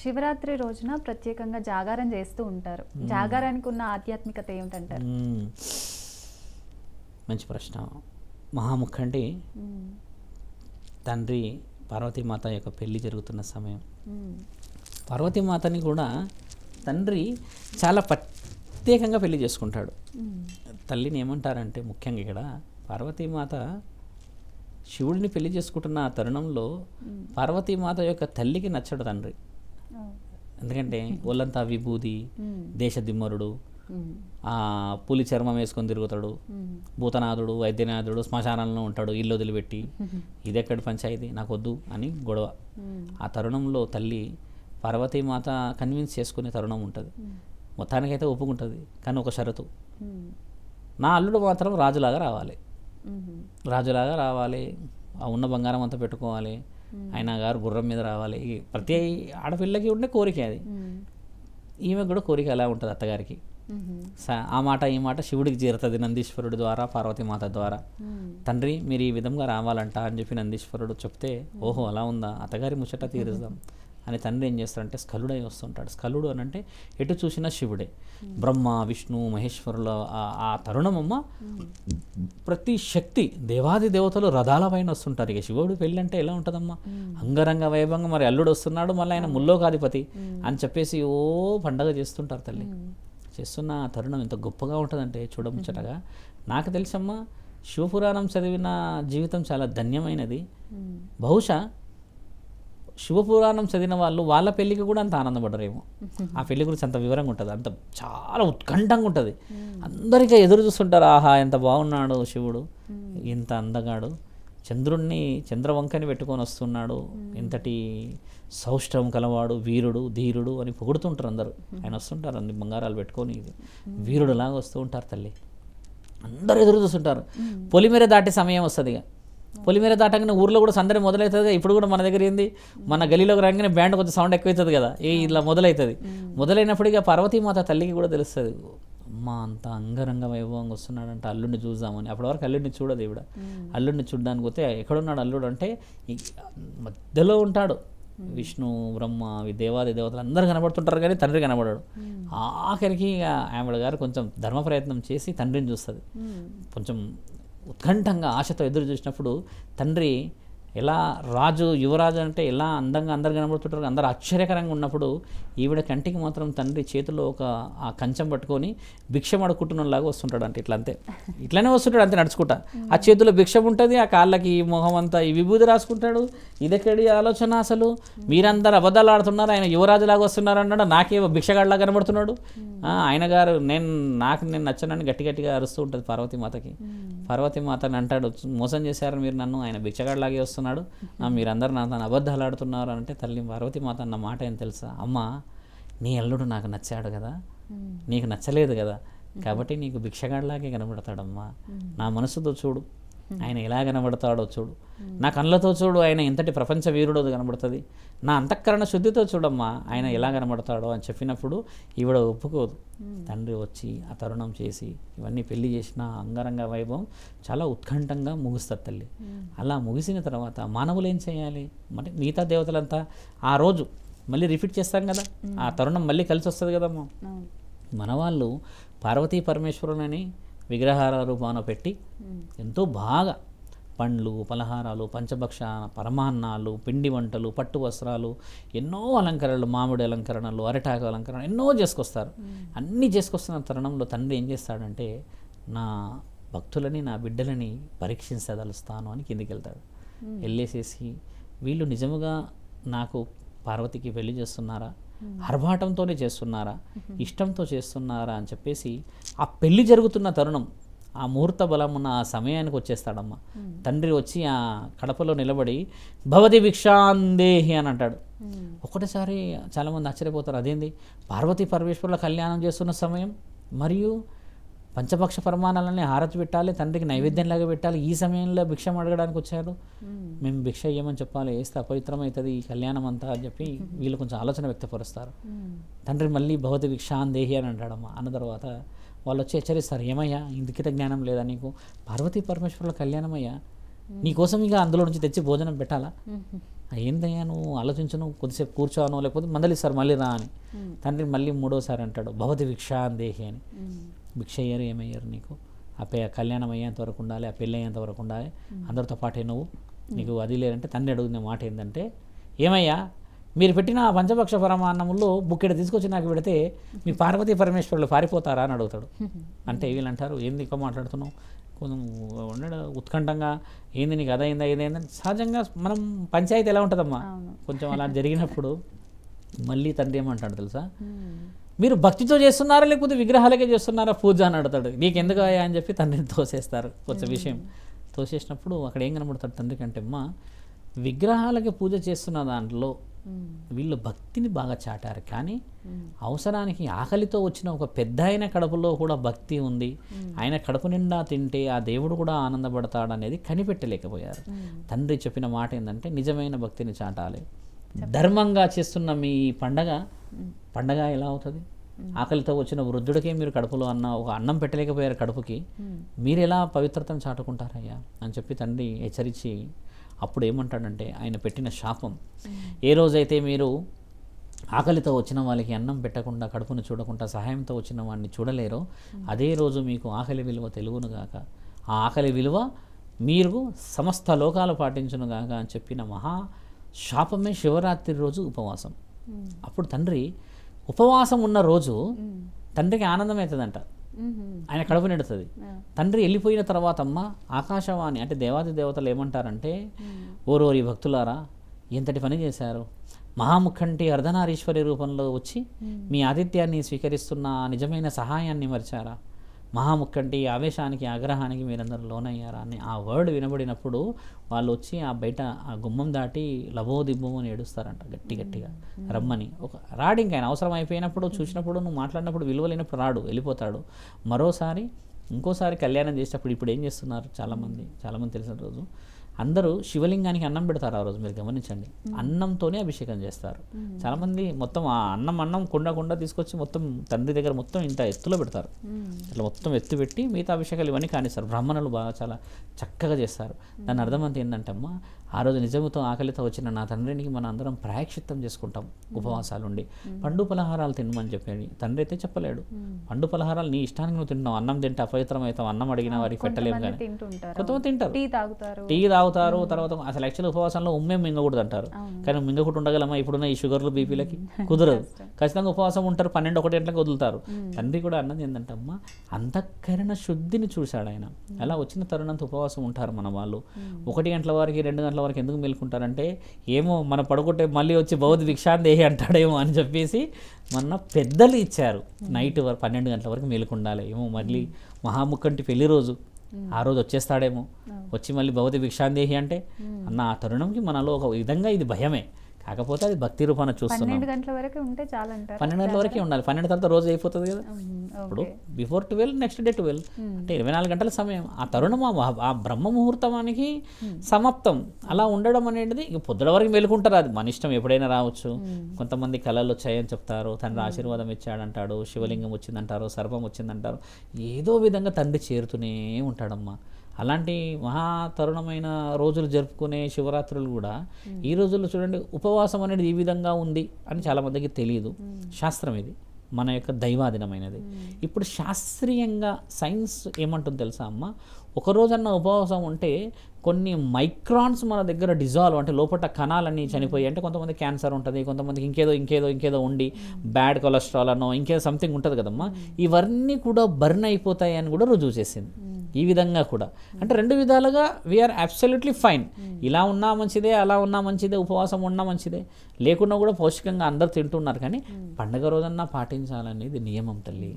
శివరాత్రి రోజున ప్రత్యేకంగా జాగారం చేస్తూ ఉంటారు జాగారానికి ఉన్న ఆధ్యాత్మికత ఏమిటంటారు. మంచి ప్రశ్న మహాముఖ అంటే మ్మ్. తండ్రి పార్వతీమాత యొక్క పెళ్ళి జరుగుతున్న సమయం. పార్వతీమాతని కూడా తండ్రి చాలా ప్రత్యేకంగా పెళ్ళి చేసుకుంటాడు. తల్లిని ఏమంటారంటే ముఖ్యంగా ఇక్కడ పార్వతీమాత శివుడిని పెళ్ళి చేసుకుంటున్న ఆ తరుణంలో పార్వతీమాత యొక్క తల్లికి నచ్చడు తండ్రి. ఎందుకంటే ఒళ్ళంతా విభూది మ్మ్. దేశదిమ్మరుడు మ్మ్. ఆ పులి చర్మం వేసుకొని తిరుగుతాడు. భూతనాథుడు వైద్యనాథుడు శ్మశానంలో ఉంటాడు ఇల్లు వదిలిపెట్టి ఇదెక్కడి పంచాయతీ నాకు వద్దు అని గొడవ. ఆ తరుణంలో తల్లి పార్వతీమాత కన్విన్స్ చేసుకునే తరుణం ఉంటుంది మొత్తానికైతే ఒప్పుకుంటుంది కానీ ఒక షరతు. నా అల్లుడు మాత్రం రాజులాగా రావాలి. రాజులాగా రావాలి ఆ ఉన్న బంగారం అంతా పెట్టుకోవాలి ఆయన గారు గుర్రం మీద రావాలి. ఈ ప్రతి ఆడపిల్లకి ఉండే కోరిక అది. ఈమె కూడా కోరిక ఎలా ఉంటుంది అత్తగారికి? ఆ మాట ఈ మాట శివుడికి చేరుతుంది నందీశ్వరుడి ద్వారా పార్వతీమాత ద్వారా. తండ్రి మీరు ఈ విధంగా రావాలంట అని చెప్పి నందీశ్వరుడు చెప్తే ఓహో అలా ఉందా? అత్తగారి ముచ్చట తీరుద్దాం. అని తండ్రి ఏం చేస్తాడంటే స్కలుడై వస్తుంటాడు. స్కలుడు అని అంటే ఎటు చూసినా శివుడే. బ్రహ్మ విష్ణు మహేశ్వరుల ఆ- తరుణమమ్మ ప్రతి శక్తి దేవాది దేవతలు రథాల పైన వస్తుంటారు. ఇక శివుడు పెళ్ళి అంటే ఎలా ఉంటుందమ్మా? అంగరంగ వైభవంగా మరి అల్లుడు వస్తున్నాడు మళ్ళీ ఆయన ముల్లోకాధిపతి అని చెప్పేసి ఓ పండగ చేస్తుంటారు తల్లి. చేస్తున్న ఆ తరుణం ఎంత గొప్పగా ఉంటుందంటే చూడముచ్చటగా. నాకు తెలుసమ్మా శివపురాణం చదివిన జీవితం చాలా ధన్యమైనది. బహుశా శివపురాణం చదివిన వాళ్ళు వాళ్ళ పెళ్ళికి కూడా అంత ఆనందపడరేమో. ఆ పెళ్ళి గురించి అంత వివరంగా ఉంటుంది. అంత చాలా ఉత్కంఠంగా ఉంటుంది. అందరికీ ఎదురు చూస్తుంటారు ఆహా ఎంత బాగున్నాడు శివుడు. ఇంత అందగాడు. చంద్రుణ్ణి చంద్రవంకని పెట్టుకొని వస్తున్నాడు. ఇంతటి సౌష్ఠవం కలవాడు వీరుడు ధీరుడు అని పొగుడుతుంటారు అందరూ. ఆయన వస్తుంటారు అన్ని బంగారాలు పెట్టుకొని వీరుడులాగా వస్తూ ఉంటారు తల్లి. అందరూ ఎదురు చూస్తుంటారు. పొలిమేర దాటే సమయం వస్తుంది ఇక. పొలిమేర దాటంగానే ఊర్లో కూడా సందడి మొదలవుతుంది ఇప్పుడు కూడా మన దగ్గర ఏంది? మన గలీలోకి రాగానే బ్యాండ్ కొంచెం సౌండ్ ఎక్కువ అవుతుంది కదా ఏ ఇలా మొదలవుతుంది మొదలైనప్పుడు ఇక పార్వతీమాత తల్లికి కూడా తెలుస్తుంది అమ్మ అంత అంగరంగ వైభవంగా వస్తున్నాడంటే అల్లుడిని చూద్దామని. అప్పటి వరకు అల్లుడిని చూడదు ఇవిడ అల్లుడిని చూడడానికి పోతే ఎక్కడున్నాడు అల్లుడు అంటే మధ్యలో ఉంటాడు. విష్ణు బ్రహ్మ ఈ దేవాది దేవతలు అందరూ కనబడుతుంటారు కానీ తండ్రి కనబడాడు. ఆఖరికి ఇక ఆవిడ గారు కొంచెం ధర్మ ప్రయత్నం చేసి తండ్రిని చూస్తుంది. కొంచెం ఉత్కంఠంగా ఆశతో ఎదురు చూసినప్పుడు తండ్రి ఎలా రాజు యువరాజు అంటే ఎలా అందంగా అందరు కనబడుతుంటారు అందరు ఆశ్చర్యకరంగా ఉన్నప్పుడు ఈవిడ కంటికి మాత్రం తండ్రి చేతిలో ఒక ఆ కంచం పట్టుకొని భిక్షం అడుక్కుంటున్నలాగా వస్తుంటాడు అంటే ఇట్లా అంతే. ఇట్లానే వస్తుంటాడు అంతే నడుచుకుంటా. ఆ చేతిలో భిక్షం ఉంటుంది ఆ కాళ్ళకి ఈ మొహం అంతా ఈ విభూతి రాసుకుంటాడు. ఇదెక్కడి ఆలోచన అసలు? మీరందరూ అబద్ధాలు ఆడుతున్నారు ఆయన యువరాజులాగా వస్తున్నారు అన్నాడు? నాకేమో భిక్షగాడిలా కనబడుతున్నాడు. ఆయన గారు నేను నాకు నేను నచ్చనని గట్టి గట్టిగా అరుస్తూ ఉంటుంది పార్వతీమాతకి. పార్వతీమాతని అంటాడు మోసం చేశారు మీరు నన్ను ఆయన భిక్షగాడిలాగే వస్తున్నాడు. మీరందరూ నా తను అబద్ధాలు ఆడుతున్నారు అంటే తల్లి పార్వతీమాత అన్న మాట ఏం తెలుసా? అమ్మ నీ అల్లుడు నాకు నచ్చాడు కదా. నీకు నచ్చలేదు కదా. కాబట్టి నీకు భిక్షగాడిలాగే కనబడతాడమ్మా. నా మనసుతో చూడు. ఆయన ఎలా కనబడతాడో చూడు. నా కళ్ళతో చూడు ఆయన ఎంతటి ప్రపంచ వీరుడో కనబడుతుంది. నా అంతఃకరణ శుద్ధితో చూడమ్మా ఆయన ఎలా కనబడతాడో అని చెప్పినప్పుడు ఈవిడ ఒప్పుకోదు. తండ్రి వచ్చి ఆ తరుణం చేసి ఇవన్నీ పెళ్ళి చేసిన అంగరంగ వైభవం చాలా ఉత్కంఠంగా ముగుస్తుంది తల్లి. అలా ముగిసిన తర్వాత మానవులు ఏం చేయాలి? అంటే మిగతా దేవతలంతా ఆ రోజు మళ్ళీ రిపీట్ చేస్తాం కదా? ఆ తరుణం మళ్ళీ కలిసి వస్తుంది కదమ్మా. మన వాళ్ళు పార్వతీ పరమేశ్వరులని విగ్రహాల రూపాన పెట్టి. ఎంతో బాగా పండ్లు పలహారాలు పంచభక్ష పరమాన్నాలు పిండి వంటలు పట్టు వస్త్రాలు ఎన్నో అలంకరణలు మామిడి అలంకరణలు అరిటాకు అలంకరణ ఎన్నో చేసుకొస్తారు. అన్నీ చేసుకొస్తున్న తరుణంలో తండ్రి ఏం చేస్తాడంటే నా భక్తులని నా బిడ్డలని పరీక్షించదలుస్తాను అని కిందికి వెళ్తాడు వెళ్ళేసేసి వీళ్ళు నిజముగా నాకు పార్వతికి పెళ్ళి చేస్తున్నారా? హర్భాటంతోనే చేస్తున్నారా? ఇష్టంతో చేస్తున్నారా అని చెప్పేసి ఆ పెళ్ళి జరుగుతున్న తరుణం ఆ ముహూర్త బలం ఉన్న ఆ సమయానికి వచ్చేస్తాడమ్మ. తండ్రి వచ్చి ఆ కడపలో నిలబడి భవతి భిక్షాందేహి అని అంటాడు. మ్మ్. ఒకటేసారి చాలామంది ఆశ్చర్యపోతారు అదేంది? పార్వతీ పరమేశ్వరుల కళ్యాణం చేస్తున్న సమయం మరియు పంచపక్ష ప్రమాణాలని హారతి పెట్టాలి తండ్రికి నైవేద్యంలాగా పెట్టాలి. ఈ సమయంలో భిక్షం అడగడానికి వచ్చారు. మ్మ్. భిక్ష ఇయ్యమని చెప్పాలి వేస్తే అపవిత్రమవుతుంది ఈ కళ్యాణం అంతా అని చెప్పి వీళ్ళు కొంచెం ఆలోచన వ్యక్తపరుస్తారు. తండ్రి మళ్ళీ భగవతి భిక్షాందేహి అని అంటాడమ్మా. అన్న తర్వాత వాళ్ళు వచ్చి హెచ్చరిస్తారు ఏమయ్యా ఇందుకిత జ్ఞానం లేదా నీకు? పార్వతీ పరమేశ్వరుల కళ్యాణం అయ్యా నీకోసం ఇక అందులో నుంచి తెచ్చి భోజనం పెట్టాలా. ఏందయ్యా నువ్వు ఆలోచించను కొద్దిసేపు కూర్చోను లేకపోతే మందలిస్తారు మళ్ళీ రా అని. తండ్రి మళ్ళీ మూడోసారి అంటాడు భవతి భిక్షాందేహి అని. భిక్ష అయ్యారు ఏమయ్యారు నీకు? ఆ పె కళ్యాణం అయ్యేంత వరకు ఉండాలి ఆ పెళ్ళి అయ్యేంత వరకు ఉండాలి. అందరితో పాటే నువ్వు. నీకు అది లేదంటే తండ్రి అడుగుతున్న మాట ఏంటంటే ఏమయ్యా మీరు పెట్టిన పంచపక్ష పరమాన్నములో బుక్కెడ తీసుకొచ్చి నాకు పెడితే మీ పార్వతీ పరమేశ్వరులు పారిపోతారా? అని అడుగుతాడు. అంటే వీళ్ళు అంటారు ఏంది ఇంకా మాట్లాడుతున్నావు? కొంచెం ఉండడు ఉత్కంఠంగా ఏంది నీకు అదైందా ఇదైందా? సహజంగా మనం పంచాయతీ ఎలా ఉంటుందమ్మా. కొంచెం అలా జరిగినప్పుడు మళ్ళీ తండ్రి ఏమంటాడు తెలుసా? మీరు భక్తితో చేస్తున్నారా లేకపోతే విగ్రహాలకే చేస్తున్నారా? పూజ అని అడుగుతాడు. నీకు ఎందుకు అయ్యా అని చెప్పి తండ్రిని తోసేస్తారు. కొంచెం విషయం. తోసేసినప్పుడు అక్కడ ఏం కనబడతాడు తండ్రి కంటే అమ్మ విగ్రహాలకి పూజ చేస్తున్న దాంట్లో వీళ్ళు భక్తిని బాగా చాటారు. కానీ అవసరానికి ఆకలితో వచ్చిన ఒక పెద్ద ఆయన కడుపులో కూడా భక్తి ఉంది. ఆయన కడుపు నిండా తింటే ఆ దేవుడు కూడా ఆనందపడతాడు అనేది కనిపెట్టలేకపోయారు తండ్రి చెప్పిన మాట ఏంటంటే నిజమైన భక్తిని చాటాలి. ధర్మంగా చేస్తున్న మీ పండగ పండగ ఎలా అవుతుంది? ఆకలితో వచ్చిన వృద్ధుడికే మీరు కడుపులో అన్న ఒక అన్నం పెట్టలేకపోయారు కడుపుకి. మీరు ఎలా పవిత్రతను చాటుకుంటారయ్యా? అని చెప్పి తండ్రి హెచ్చరించి అప్పుడు ఏమంటాడంటే ఆయన పెట్టిన శాపం. ఏ రోజైతే మీరు ఆకలితో వచ్చిన వాళ్ళకి అన్నం పెట్టకుండా కడుపును చూడకుండా సహాయంతో వచ్చిన వాడిని చూడలేరో అదే రోజు మీకు ఆకలి విలువ తెలుగునుగాక ఆ ఆకలి విలువ మీరు సమస్త లోకాలు పాటించునుగాక అని చెప్పిన మహా శాపమే శివరాత్రి రోజు ఉపవాసం. అప్పుడు తండ్రి ఉపవాసం ఉన్న రోజు తండ్రికి ఆనందం అవుతుందంట ఆయన కడుపు నిడుతుంది. తండ్రి వెళ్ళిపోయిన తర్వాత అమ్మ ఆకాశవాణి అంటే దేవాది దేవతలు ఏమంటారంటే ఓరోరి భక్తులారా ఎంతటి పని చేశారు? మహాముఖంటి అర్ధనారీశ్వరి రూపంలో వచ్చి మీ ఆతిథ్యాన్ని స్వీకరిస్తున్న నిజమైన సహాయాన్ని మరిచారా? మహాముఖంటి ఆవేశానికి ఆగ్రహానికి మీరందరూ లోనయ్యారా అని ఆ వర్డ్ వినబడినప్పుడు వాళ్ళు వచ్చి ఆ బయట ఆ గుమ్మం దాటి లబో దిబ్బము అని ఏడుస్తారంట గట్టి గట్టిగా. రమ్మని. ఒక రాడు ఇంకా ఆయన అవసరం అయిపోయినప్పుడు చూసినప్పుడు నువ్వు మాట్లాడినప్పుడు విలువ లేనప్పుడు రాడు వెళ్ళిపోతాడు. మరోసారి ఇంకోసారి కళ్యాణం చేసేటప్పుడు ఇప్పుడు ఏం చేస్తున్నారు? చాలామంది చాలామంది తెలిసిన రోజు. అందరూ శివలింగానికి అన్నం పెడతారు ఆ రోజు మీరు గమనించండి. అన్నంతోనే అభిషేకం చేస్తారు. చాలామంది మొత్తం ఆ అన్నం అన్నం కొండ కొండ తీసుకొచ్చి మొత్తం తండ్రి దగ్గర మొత్తం ఇంత ఎత్తులో పెడతారు. అట్లా మొత్తం ఎత్తు పెట్టి మిగతా అభిషేకాలు ఇవన్నీ కానిస్తారు. బ్రాహ్మణులు బాగా చాలా చక్కగా చేస్తారు. దాని అర్థం అంతా ఏంటంటే అమ్మ ఆ రోజు నిజముతో ఆకలితో వచ్చిన నా తండ్రికి మన అందరం ప్రాయక్షిత్తం చేసుకుంటాం ఉపవాసాలు ఉండి పండు పలహారాలు తినమని చెప్పాడు తండ్రి అయితే చెప్పలేడు. పండు పలహారాలు నీ ఇష్టానికి నువ్వు తింటున్నావు. అన్నం తింటే అపవిత్రం అవుతావు అన్నం అడిగిన వారికి పెట్టలేము కానీ కొంతమంది తింటారు. టీ తాగుతారు. టీ తాగుతారు తర్వాత అసలు యాక్చువల్ ఉపవాసంలో ఉమ్మే మింగకూడదు అంటారు కానీ మింగకుండా ఉండగలమా ఇప్పుడున్న ఈ షుగర్లు బీపీలకి కుదరదు. ఖచ్చితంగా ఉపవాసం ఉంటారు పన్నెండు ఒకటి గంటలకు వదులుతారు. తండ్రి కూడా అన్నది ఏంటంటే అమ్మ అంతఃకరణ శుద్ధిని చూశాడు ఆయన. అలా వచ్చిన తరుణంతో ఉపవాసం ఉంటారు మన వాళ్ళు. ఒకటి గంటల వరకు రెండు గంటల వరకు ఎందుకు మేలుకుంటారంటే ఏమో మన పడుకుంటే మళ్ళీ వచ్చి బౌద్ధ భిక్షాందేహి అంటాడేమో అని చెప్పేసి మొన్న పెద్దలు ఇచ్చారు. నైట్ వరకు పన్నెండు గంటల వరకు మేలుకుండాలి. ఏమో మళ్ళీ మహాముఖంటి పెళ్ళి రోజు. ఆ రోజు వచ్చేస్తాడేమో. వచ్చి మళ్ళీ భౌతి భిక్షాందేహి అంటే అన్న ఆ తరుణంకి మనలో ఒక విధంగా ఇది భయమే. కాకపోతే అది భక్తి రూపాన చూస్తున్నాం. పన్నెండు గంటల వరకు ఉంటే చాలా అంటారు పన్నెండు గంటల వరకే ఉండాలి. పన్నెండు తర్వాత రోజు అయిపోతుంది కదా. ఇప్పుడు before twelve next day twelve అంటే ఇరవై నాలుగు గంటల సమయం. ఆ తరుణం ఆ బ్రహ్మ ముహూర్తానికి సమాప్తం. అలా ఉండడం అనేది ఇక పొద్దున వరకు మేలుకుంటారు. అది మన ఇష్టం ఎప్పుడైనా రావచ్చు. కొంతమంది కళలు వచ్చాయని చెప్తారు. తండ్రి ఆశీర్వాదం ఇచ్చాడంటాడు. శివలింగం వచ్చిందంటారు. సర్పం వచ్చిందంటారు. ఏదో విధంగా తండ్రి చేరుతూనే ఉంటాడమ్మా. అలాంటి మహా తరుణమైన రోజులు జరుపుకునే శివరాత్రులు కూడా ఈ రోజుల్లో చూడండి ఉపవాసం అనేది ఈ విధంగా ఉంది అని చాలామందికి తెలియదు. శాస్త్రం ఇది. మన యొక్క దైవాధీనమైనది. ఇప్పుడు శాస్త్రీయంగా సైన్స్ ఏమంటుంది తెలుసా అమ్మ? ఒక రోజన్న ఉపవాసం ఉంటే కొన్ని మైక్రాన్స్ మన దగ్గర డిజాల్వ్ అంటే లోపల కణాలన్నీ చనిపోయి అంటే కొంతమంది క్యాన్సర్ ఉంటుంది కొంతమందికి ఇంకేదో ఇంకేదో ఇంకేదో ఉండి బ్యాడ్ కొలెస్ట్రాల్ అనో ఇంకేదో సంథింగ్ ఉంటుంది కదమ్మా? ఇవన్నీ కూడా బర్న్ అయిపోతాయి అని కూడా రుజువు చేసింది. ఈ విధంగా కూడా. అంటే రెండు విధాలుగా వీఆర్ అబ్సల్యూట్లీ ఫైన్ ఇలా ఉన్నా మంచిదే అలా ఉన్నా మంచిదే ఉపవాసం ఉన్నా మంచిదే. లేకున్నా కూడా పౌష్టికంగా అందరు తింటున్నారు కానీ పండగ రోజన్నా పాటించాలనేది నియమం తల్లి.